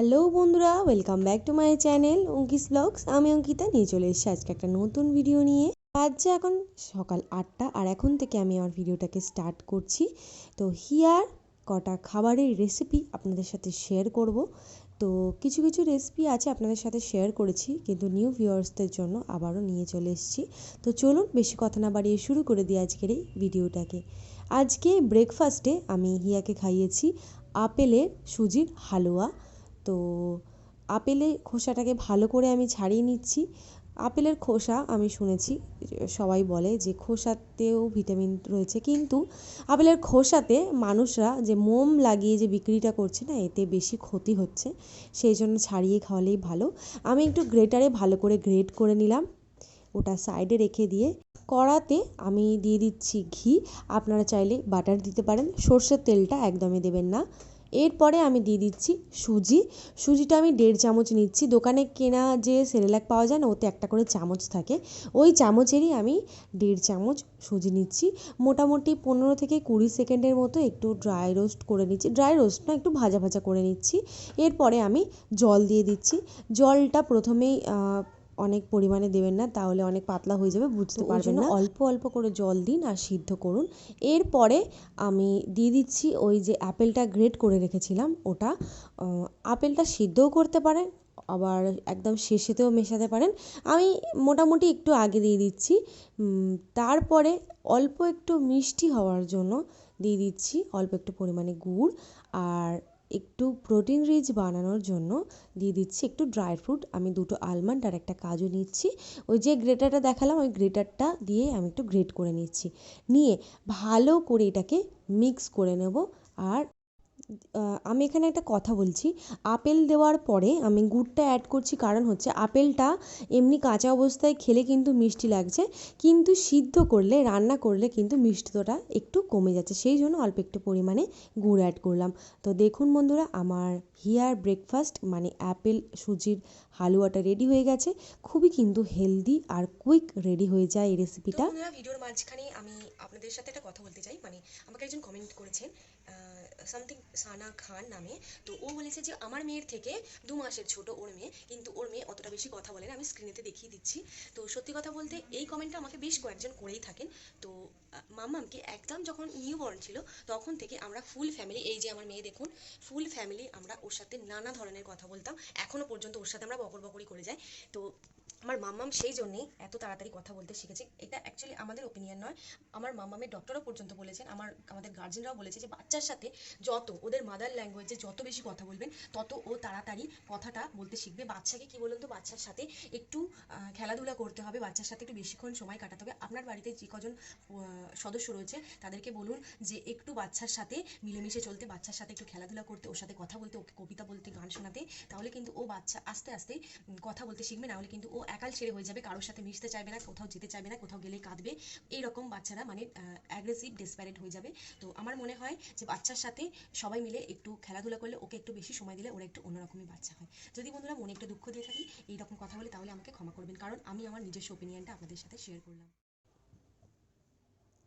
Hello বন্ধুরা welcome back to my channel Ankis blogs আমি অঙ্কিতা, নিয়ে চলে এসেছি আজকে একটা নতুন ভিডিও নিয়ে। বাজছে এখন সকাল আটটা, আর এখন থেকে আমি আমার ভিডিওটাকে স্টার্ট করছি। তো হিয়ার কটা খাবারের রেসিপি আপনাদের সাথে শেয়ার করব। তো কিছু কিছু রেসিপি আছে আপনাদের সাথে শেয়ার করেছি, কিন্তু নিউ ভিউয়ার্সদের জন্য আবারও নিয়ে চলে এসেছি। তো চলুন বেশি কথা না বাড়িয়ে শুরু করে দিই আজকের এই ভিডিওটাকে আজকে ব্রেকফাস্টে আমি হিয়াকে খাইয়েছি, আপেলের সুজির হালুয়া। তো আপেলের খোসাটাকে ভালো করে আমি ছাড়িয়ে নিচ্ছি। আপেলের খোসা আমি শুনেছি, সবাই বলে যে খোসাতেও ভিটামিন রয়েছে। কিন্তু আপেলের খোসাতে মানুষরা যে মোম লাগিয়ে যে বিক্রিটা করছে না, এতে বেশি ক্ষতি হচ্ছে। সেই জন্য ছাড়িয়ে খাওয়ালেই ভালো। আমি একটু গ্রেটারে ভালো করে গ্রেট করে নিলাম। ওটা সাইডে রেখে দিয়ে কড়াতে আমি দিয়ে দিচ্ছি ঘি। আপনারা চাইলে বাটার দিতে পারেন। সর্ষের তেলটা একদমই দেবেন না। এরপরে আমি দিয়ে দিচ্ছি সুজি। সুজিটা আমি দেড় চামচ নিচ্ছি। দোকানে কেনা যে সেরেলাক পাওয়া যায় না, ওতে একটা করে চামচ থাকে। ওই চামচেরই আমি দেড় চামচ সুজি নিচ্ছি। মোটামুটি পনেরো থেকে কুড়ি সেকেন্ডের মতো একটু ড্রাই রোস্ট করে নিচ্ছি। ড্রাই রোস্ট না, একটু ভাজা ভাজা করে নিচ্ছি। এরপরে আমি জল দিয়ে দিচ্ছি। জলটা প্রথমেই অনেক পরিমাণে দেবেন না তাহলে অনেক পাতলা হয়ে যাবে বুঝতে পারবেন না। অল্প অল্প করে জল দিন আর সিদ্ধ করুন। এরপরে আমি দিয়ে দিচ্ছি ওই যে অ্যাপেলটা গ্রেট করে রেখেছিলাম ওটা। আপেলটা সিদ্ধও করতে পারেন আবার একদম শেষেতেও মেশাতে পারেন। আমি মোটামুটি একটু আগে দিয়ে দিচ্ছি তারপরে অল্প একটু মিষ্টি হওয়ার জন্য দিয়ে দিচ্ছি অল্প একটু পরিমাণে গুড়। আর একটু প্রোটিন রিচ বানানোর জন্য দিয়ে দিচ্ছি একটু ড্রাই ফ্রুট আমি দুটো আলমন্ড আর একটা কাজু নিচ্ছি। ওই যে গ্রেটারটা দেখালাম, ওই গ্রেটারটা দিয়ে আমি একটু গ্রেট করে নিচ্ছি। নিয়ে ভালো করে এটাকে মিক্স করে নেব। আর আমি এখানে একটা কথা বলছি। আপেল দেওয়ার পরে আমি গুড়টা অ্যাড করছি কারণ হচ্ছে আপেলটা এমনি কাঁচা অবস্থায় খেলে কিন্তু মিষ্টি লাগছে, কিন্তু সিদ্ধ করলে, রান্না করলে কিন্তু মিষ্টতা একটু কমে যাচ্ছে। সেই জন্য অল্প একটু পরিমাণে গুড় অ্যাড করলাম। তো দেখুন বন্ধুরা, আমার হিয়ার ব্রেকফাস্ট মানে অ্যাপেল সুজির হালুয়াটা রেডি হয়ে গেছে। খুবই কিন্তু হেলদি আর কুইক রেডি হয়ে যায় এই রেসিপিটা ভিডিওর মাঝখানে আমি আপনাদের সাথে একটা কথা বলতে চাই। মানে আমাকে একজন কমেন্ট করেছেন সামথিং সানা খান নামে। তো ও বলেছে যে, আমার মেয়ের থেকে দু মাসের ছোট ওর মেয়ে, কিন্তু ওর মেয়ে অতটা বেশি কথা বলে না, আমি স্ক্রিনেতে দেখিয়ে দিচ্ছি। তো সত্যি কথা বলতে এই কমেন্টটা আমাকে বেশ কয়েকজন করেই থাকেন। তো মাম্মামকে একদম যখন নিউ বর্ন ছিল, তখন থেকে আমরা ফুল ফ্যামিলি এই যে আমার মেয়ে দেখুন ফুল ফ্যামিলি আমরা ওর সাথে নানা ধরনের কথা বলতাম। এখনও পর্যন্ত ওর সাথে আমরা বকর বকরি করে যাই। তো আমার মাম্মাম সেই জন্যেই এত তাড়াতাড়ি কথা বলতে শিখেছে। এটা অ্যাকচুয়ালি আমাদের ওপিনিয়ন নয়। আমার মাম্মামের ডক্টরও পর্যন্ত বলেছেন, আমার, আমাদের গার্জেনরাও বলেছে যে বাচ্চার সাথে যত ওদের মাদার ল্যাঙ্গুয়েজে যত বেশি কথা বলবেন, তত ও তাড়াতাড়ি কথাটা বলতে শিখবে। বাচ্চাকে কি বলুন তো, বাচ্চার সাথে একটু খেলাধুলা করতে হবে, বাচ্চার সাথে একটু বেশিক্ষণ সময় কাটাতে হবে। আপনার বাড়িতে যে কজন সদস্য রয়েছে, তাদেরকে বলুন যে একটু বাচ্চার সাথে মিলেমিশে চলতে, বাচ্চার সাথে একটু খেলাধুলা করতে, ওর সাথে কথা বলতে, ওকে কবিতা বলতে, গান শোনাতে, তাহলে কিন্তু ও বাচ্চা আস্তে আস্তে কথা বলতে শিখবে না হলে কিন্তু ও একাল ছেড়ে হয়ে যাবে, কারোর সাথে মিশতে চাইবে না, কোথাও যেতে চাইবে না, কোথাও গেলেই কাঁদবে। এইরকম বাচ্চারা মানে অ্যাগ্রেসিভ ডেসপারেট হয়ে যাবে। তো আমার মনে হয় যে বাচ্চার সাথে সবাই মিলে একটু খেলাধুলা করলে ওকে একটু বেশি সময় দিলে ওরা একটু অন্যরকমই বাচ্চা হয়। যদি বন্ধুরা মনে একটু দুঃখ দিয়ে থাকি, এইরকম কথা বলে তাহলে আমাকে ক্ষমা করবেন, কারণ আমি আমার নিজস্ব ওপিনিয়নটা আপনাদের সাথে শেয়ার করলাম।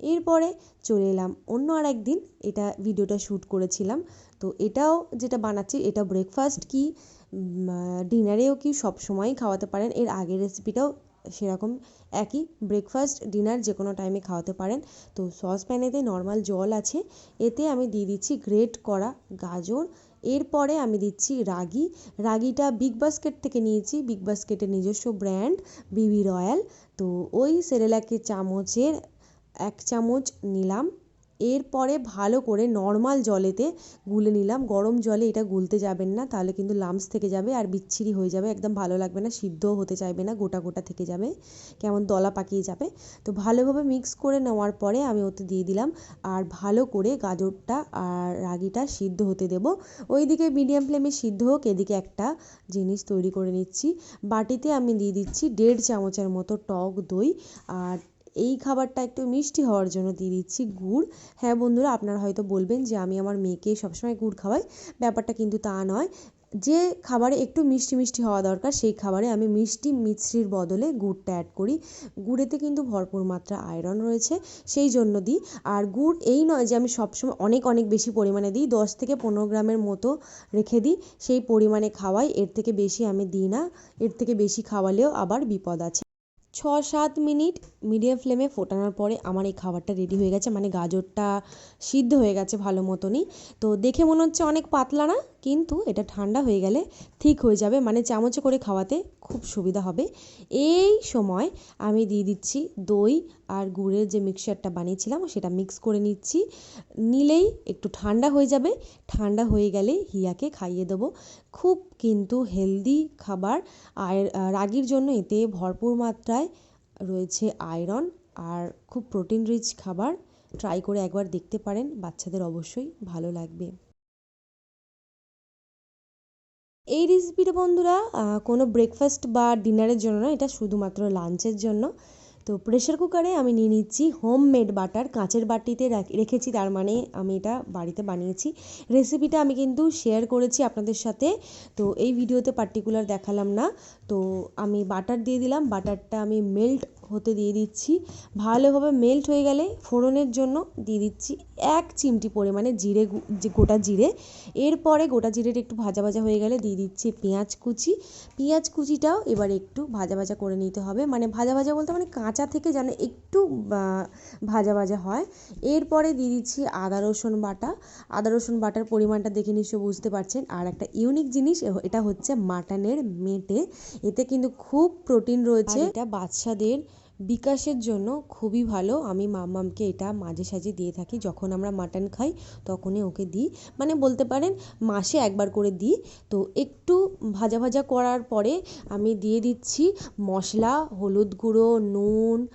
এরপরে চলে এলাম, অন্য আর একদিন এটা ভিডিওটা শ্যুট করেছিলাম। তো এটাও যেটা বানাচ্ছি, এটা ব্রেকফাস্ট কি? ডিনারেও কি সব সময়ই খাওয়াতে পারেন? এর আগের রেসিপিটাও সেরকম একই। ব্রেকফাস্ট ডিনার যে কোনো টাইমে খাওয়াতে পারেন। তো সস প্যানেতে নর্মাল জল আছে। এতে আমি দিয়ে দিচ্ছি গ্রেট করা গাজর। এরপরে আমি দিচ্ছি রাগি। রাগিটা বিগ বাস্কেট থেকে নিয়েছি। বিগ বাস্কেটের নিজস্ব ব্র্যান্ড বিবি রয়্যাল তো ওই সেরেলাকে চামচের এক চামচ নিলাম। এরপরে ভালো করে নর্মাল জলেতে গুলে নিলাম। গরম জলে এটা গুলতে যাবেন না, তাহলে কিন্তু লামস থেকে যাবে আর বিচ্ছিরি হয়ে যাবে। একদম ভালো লাগবে না, সিদ্ধও হতে চাইবে না, গোটা গোটা থেকে যাবে। কেমন দলা পাকিয়ে যাবে। তো ভালোভাবে মিক্স করে নেওয়ার পরে আমি ওতে দিয়ে দিলাম আর ভালো করে গাজরটা আর রাগিটা সিদ্ধ হতে দেব। ওইদিকে মিডিয়াম ফ্লেমে সিদ্ধ হোক, এদিকে একটা জিনিস তৈরি করে নিচ্ছি। বাটিতে আমি দিয়ে দিচ্ছি দেড় চামচের মতো টক দই আর এই খাবারটা একটু মিষ্টি হওয়ার জন্য দিয়ে দিচ্ছি গুড়। হ্যাঁ বন্ধুরা, আপনারা হয়তো বলবেন যে আমি আমার মেয়েকে সবসময় গুড় খাওয়াই। ব্যাপারটা কিন্তু তা নয়। যে খাবারে একটু মিষ্টি মিষ্টি হওয়া দরকার, সেই খাবারে আমি মিষ্টি মিশ্রির বদলে গুড়টা অ্যাড করি। গুড়েতে কিন্তু ভরপুর মাত্রা আয়রন রয়েছে, সেই জন্য দিই। আর গুড় এই নয় যে আমি সবসময় অনেক অনেক বেশি পরিমাণে দিই, দশ থেকে পনেরো গ্রামের মতো রেখে দিই। সেই পরিমাণে খাওয়াই, এর থেকে বেশি আমি দিই না। এর থেকে বেশি খাওয়ালেও আবার বিপদ আছে। ছ সাত মিনিট মিডিয়াম ফ্লেমে ফোটানোর পরে আমার এই খাবারটা রেডি হয়ে গেছে। মানে গাজরটা সিদ্ধ হয়ে গেছে ভালো মতনই। তো দেখে মনে হচ্ছে অনেক পাতলা না? কিন্তু এটা ঠান্ডা হয়ে গেলে ঠিক হয়ে যাবে মানে চামচে করে খাওয়াতে খুব সুবিধা হবে। এই সময় আমি দিয়ে দিচ্ছি দই আর গুড়ের যে মিক্সচারটা বানিয়েছিলাম সেটা মিক্স করে নিচ্ছি। নিলেই একটু ঠান্ডা হয়ে যাবে, ঠান্ডা হয়ে গেলে হিয়াকে খাইয়ে দেবো। খুব কিন্তু হেলদি খাবার আর রাগির জন্য এতে ভরপুর মাত্রায় রয়েছে আয়রন আর খুব প্রোটিন রিচ খাবার। ট্রাই করে একবার দেখতে পারেন, বাচ্চাদের অবশ্যই ভালো লাগবে। এই রেসিপিটা বন্ধুরা কোনো ব্রেকফাস্ট বা ডিনারের জন্য না, এটা শুধুমাত্র লাঞ্চের জন্য। তো প্রেশার কুকারে আমি নিয়ে নিচ্ছি হোমমেড বাটার কাঁচের বাটিতে রেখেছি, তার মানে আমি এটা বাড়িতে বানিয়েছি। রেসিপিটা আমি কিন্তু শেয়ার করেছি আপনাদের সাথে, তো এই ভিডিওতে পার্টিকুলার দেখালাম না। তো আমি বাটার দিয়ে দিলাম বাটারটা আমি মেল্ট হতে দিয়ে দিচ্ছি। ভালোভাবে মেল্ট হয়ে গেলে ফোড়নের জন্য দিয়ে দিচ্ছি এক চিমটি পরিমাণে জিরে গোটা জিরে। এরপরে গোটা জিরেটা একটু ভাজা ভাজা হয়ে গেলে দিয়ে দিচ্ছি পেঁয়াজ কুচি। পেঁয়াজ কুচিটাও এবার একটু ভাজা ভাজা করে নিতে হবে। মানে ভাজা ভাজা বলতে মানে কাঁচা থেকে যেন একটু ভাজা ভাজা হয়। এরপরে দিয়ে দিচ্ছি আদা, রসুন বাটা। আদা, রসুন বাটার পরিমাণটা দেখে নিশ্চয় বুঝতে পারছেন। আর একটা ইউনিক জিনিস এটা হচ্ছে মাটনের মেটে। এতে কিন্তু খুব প্রোটিন রয়েছে। এটা বাচ্চাদের বিকাশের জন্য খুবই ভালো। আমি মাম্মামকে এটা মাঝে সাঝে দিয়ে থাকি। যখন আমরা মাটন খাই তখনই ওকে দিই। মানে বলতে পারেন মাসে একবার করে দিই। তো একটু ভাজা ভাজা করার পরে আমি দিয়ে দিচ্ছি মশলা হলুদ গুঁড়ো নুন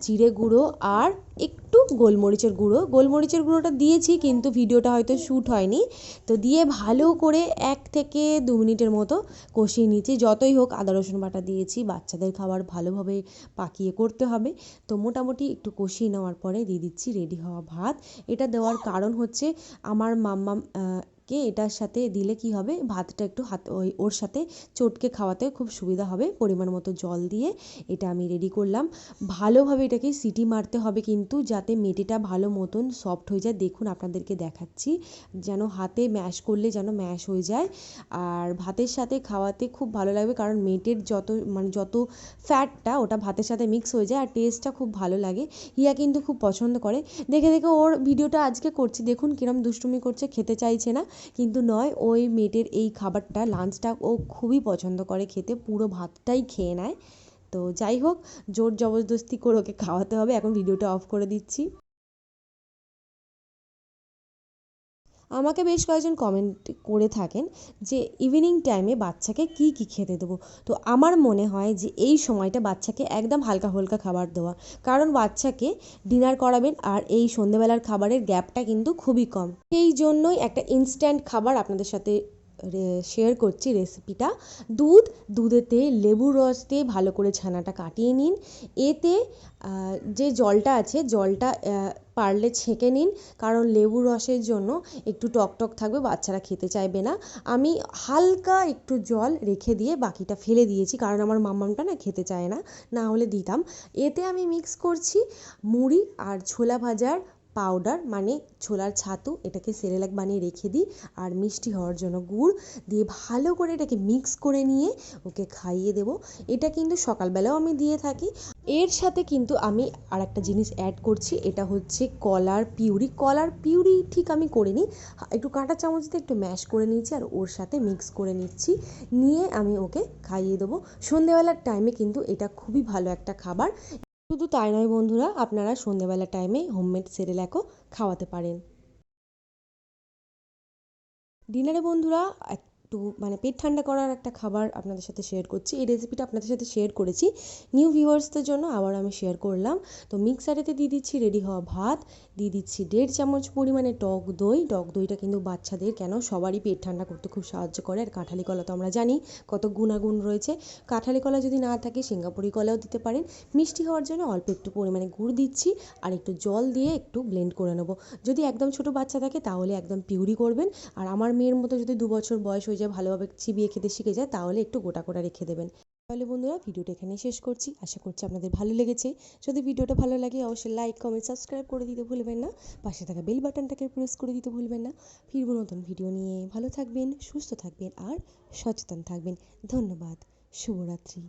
জিরে গুঁড়ো আর একটু গোলমরিচের গুঁড়ো। গোলমরিচের গুঁড়োটা দিয়েছি, কিন্তু ভিডিওটা হয়তো শ্যুট হয়নি। তো দিয়ে ভালো করে এক থেকে দু মিনিটের মতো কষিয়ে নিয়েছি যতই হোক আদা, রসুন বাটা দিয়েছি। বাচ্চাদের খাবার ভালোভাবে পাকিয়ে করতে হবে। তো মোটামুটি একটু কষিয়ে নেওয়ার পরে দিয়ে দিচ্ছি রেডি হওয়া ভাত। এটা দেওয়ার কারণ হচ্ছে আমার মাম্মাম কে এটার সাথে দিলে কি হবে? ভাতটা একটু হাত, ওই ওর সাথে চটকে খাওয়াতে খুব সুবিধা হবে। পরিমাণ মতো জল দিয়ে এটা আমি রেডি করলাম। ভালোভাবে এটাকে সিটি মারতে হবে কিন্তু, যাতে মেটেটা ভালো মতন সফট হয়ে যায়। দেখুন, আপনাদেরকে দেখাচ্ছি। যেন হাতে ম্যাশ করলে যেন ম্যাশ হয়ে যায়। আর ভাতের সাথে খাওয়াতে খুব ভালো লাগবে কারণ মেটের যত মানে যত ফ্যাটটা ওটা ভাতের সাথে মিক্স হয়ে যায় আর টেস্টটা খুব ভালো লাগে। হিয়া কিন্তু খুব পছন্দ করে। দেখে দেখে ওর ভিডিওটা আজকে করছি। দেখুন, কিরম দুষ্টুমি করছে, খেতে চাইছে না। কিন্তু নয়, ওই মেয়েটের এই খাবারটা লাঞ্চটা ও খুবই পছন্দ করে খেতে, পুরো ভাতটাই খেয়ে নেয়। তো যাই হোক, জোর জবরদস্তি করে ওকে খাওয়াতে হবে। এখন ভিডিওটা অফ করে দিচ্ছি। আমাকে বেশ কয়েকজন কমেন্ট করে থাকেন যে ইভিনিং টাইমে বাচ্চাকে কি কি খেতে দেবো। তো আমার মনে হয় যে এই সময়টা বাচ্চাকে একদম হালকা হালকা খাবার দেওয়া। কারণ বাচ্চাকে ডিনার করাবেন আর এই সন্ধেবেলার খাবারের গ্যাপটা কিন্তু খুবই কম। সেই জন্যই একটা ইনস্ট্যান্ট খাবার আপনাদের সাথে শেয়ার করছি রেসিপিটা দুধ দুধেতে লেবুর রস দিয়ে ভালো করে ছানাটা কাটিয়ে নিন। এতে যে জলটা আছে, জলটা পারলে ছেঁকে নিন। কারণ লেবু রসের জন্য একটু টক টক থাকবে, বাচ্চারা খেতে চাইবে না। আমি হালকা একটু জল রেখে দিয়ে বাকিটা ফেলে দিয়েছি, কারণ আমার মাম্মামটা না খেতে চায় না না হলে দিতাম। এতে আমি মিক্স করছি মুড়ি আর ছোলা ভাজার পাউডার মানে ছোলার ছাতু, এটাকে সেরেলাক বানিয়ে রেখে দিই আর মিষ্টি হওয়ার জন্য গুড় দিয়ে ভালো করে এটাকে মিক্স করে নিয়ে ওকে খাইয়ে দেবো। এটা কিন্তু সকালবেলাও আমি দিয়ে থাকি। এর সাথে কিন্তু আমি আর একটা জিনিস অ্যাড করছি, এটা হচ্ছে কলার পিউরি। কলার পিউরি ঠিক আমি করিনি, একটু কাঁটা চামচ দিয়ে একটু ম্যাশ করে নিয়েছি আর ওর সাথে মিক্স করে নিচ্ছি। নিয়ে আমি ওকে খাইয়ে দেবো। সন্ধেবেলার টাইমে কিন্তু এটা খুবই ভালো একটা খাবার। শুধু তাই নয় বন্ধুরা আপনারা সন্ধেবেলা টাইমে হোমমেড সেরেল্যাকও খাওয়াতে পারেন। ডিনারে বন্ধুরা একটু মানে পেট ঠান্ডা করার একটা খাবার আপনাদের সাথে শেয়ার করছি। এই রেসিপিটা আপনাদের সাথে শেয়ার করেছি। নিউ ভিউয়ার্সদের জন্য আবার আমি শেয়ার করলাম। তো মিক্সারেতে দিয়ে দিচ্ছি রেডি হওয়া ভাত, দিয়ে দিচ্ছি দেড় চামচ পরিমাণে টক দই। টক দইটা কিন্তু বাচ্চাদের কেন? সবারই পেট ঠান্ডা করতে খুব সাহায্য করে। আর কাঁঠালি কলা তো আমরা জানি কত গুণাগুণ রয়েছে। কাঁঠালি কলা যদি না থাকে, সিঙ্গাপুরি কলাও দিতে পারেন। মিষ্টি হওয়ার জন্য অল্প একটু পরিমাণে গুড় দিচ্ছি আর একটু জল দিয়ে একটু ব্লেন্ড করে নেব। যদি একদম ছোটো বাচ্চা থাকে, তাহলে একদম পিউরি করবেন। আর আমার মেয়ের মতো যদি দু বছর বয়স হয়ে যায় যে ভালোভাবে চিবিয়ে খেতে শিখে যায়, তাহলে একটু গোটা করে রেখে দেবেন। তাহলে বন্ধুরা, ভিডিওটা এখানে শেষ করছি। আশা করছি আপনাদের ভালো লেগেছে। যদি ভিডিওটা ভালো লাগে, অবশ্যই লাইক কমেন্ট সাবস্ক্রাইব করে দিতে ভুলবেন না। পাশে থাকা বেল বাটনটাকে প্রেস করে দিতে ভুলবেন না। ফিরব নতুন ভিডিও নিয়ে। ভালো থাকবেন, সুস্থ থাকবেন আর সচেতন থাকবেন। ধন্যবাদ। শুভরাত্রি।